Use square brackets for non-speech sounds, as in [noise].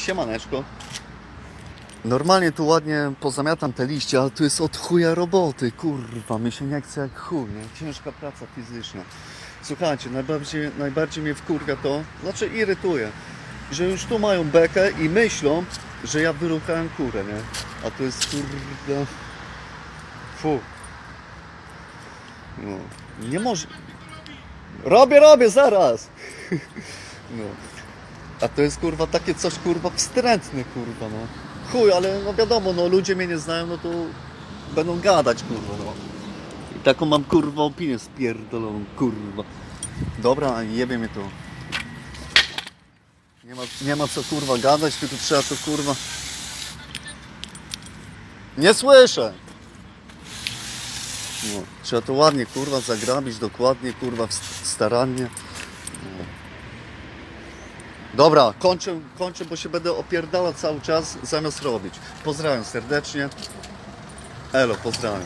Siemaneczko. Normalnie tu ładnie pozamiatam te liście, ale tu jest od chuja roboty, kurwa, mi się nie chce jak chuj, nie? Ciężka praca fizyczna. Słuchajcie, najbardziej, najbardziej mnie wkurwia to, znaczy irytuje, że już tu mają bekę i myślą, że ja wyruchałem kurę, nie? A to jest kurwa... Fu. No, nie może... Robię, robię, zaraz! [laughs] No. A to jest kurwa takie coś kurwa wstrętne kurwa no. Chuj, ale no wiadomo, no ludzie mnie nie znają, no to będą gadać kurwa no. I taką mam kurwa opinię spierdoloną kurwa. Dobra, jebie mnie to. Nie ma, nie ma co kurwa gadać, tylko trzeba to kurwa... Nie słyszę! No, trzeba to ładnie kurwa zagrabić, dokładnie kurwa, starannie. Dobra, kończę, kończę, bo się będę opierdalał cały czas zamiast robić. Pozdrawiam serdecznie. Elo, pozdrawiam.